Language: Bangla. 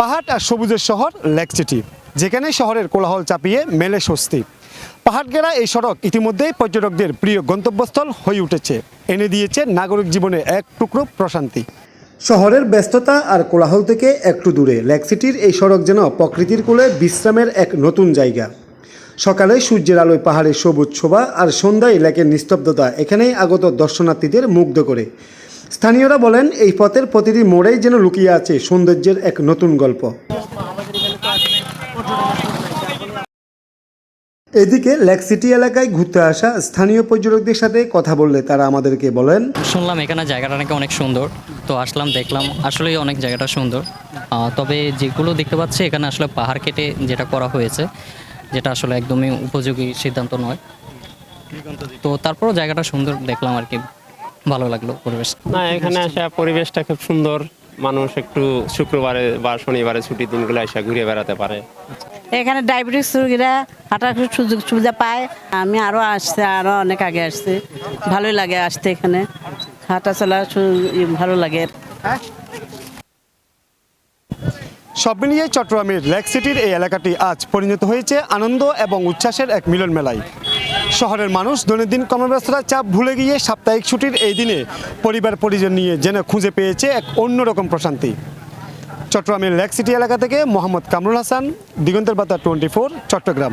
পাহাড় আর সবুজের শহর লেক সিটি যেখানে শহরের কোলাহল চাপিয়ে মেলে স্বস্তি। পাহাড়গেরা এই সড়ক ইতিমধ্যেই পর্যটকদের প্রিয় গন্তব্যস্থল হয়ে উঠেছে। এনে দিয়েছে নাগরিক জীবনে এক টুকরো প্রশান্তি। শহরের ব্যস্ততা আর কোলাহল থেকে একটু দূরে, লেক সিটির এই সড়ক যেন প্রকৃতির কোলে বিশ্রামের এক নতুন জায়গা। সকালে সূর্যের আলোয় পাহাড়ের সবুজ শোভা আর সন্ধ্যায় লেকের নিস্তব্ধতা এখানেই আগত দর্শনার্থীদের মুগ্ধ করে। স্থানীয়রা বলেন, এই পথের প্রতিটি মোড়েই যেন লুকিয়ে আছে সৌন্দর্যের এক নতুন গল্প। এদিকে লেক সিটি এলাকায় ঘুরতে আসা স্থানীয় পর্যটকদের সাথে কথা বললে তারা আমাদেরকে বলেন, শুনলাম এখানে জায়গাটা নাকি অনেক সুন্দর। তো আসলাম, দেখলাম আসলেই অনেক জায়গাটা সুন্দর। তবে যেগুলো দেখতে পাচ্ছি, এখানে আসলে পাহাড় কেটে যেটা করা হয়েছে, যেটা আসলে একদমই উপযোগী সিদ্ধান্ত নয়। তো তারপরও জায়গাটা সুন্দর দেখলাম আর কি। ভালো লাগল পরিবেশ। না এখানে আসা পরিবেশটা খুব সুন্দর। মানুষ একটু শুক্রবারে বা শনিবারে ছুটির দিনগুলো এসে ঘুরে বেড়াতে পারে। এখানে ডায়াবেটিস রোগীরা হাঁটার সুযোগ সুবিধা পায়। আমি আরও আসছি আরও অনেক আগে আসছি। ভালোই লাগে আসতে এখানে। হাঁটা চলা ভালো লাগে। সব মিলিয়ে চট্টগ্রামের লেক সিটির এই এলাকাটি আজ পরিণত হয়েছে আনন্দ এবং উচ্ছ্বাসের এক মিলন মেলায় শহরের মানুষ দৈনন্দিন কর্মব্যস্ততার চাপ ভুলে গিয়ে সাপ্তাহিক ছুটির এই দিনে পরিবার পরিজন নিয়ে যেন খুঁজে পেয়েছে এক অন্যরকম প্রশান্তি। চট্টগ্রামের লেক সিটি এলাকা থেকে মোহাম্মদ কামরুল হাসান, দিগন্তের বার্তা টোয়েন্টি চট্টগ্রাম।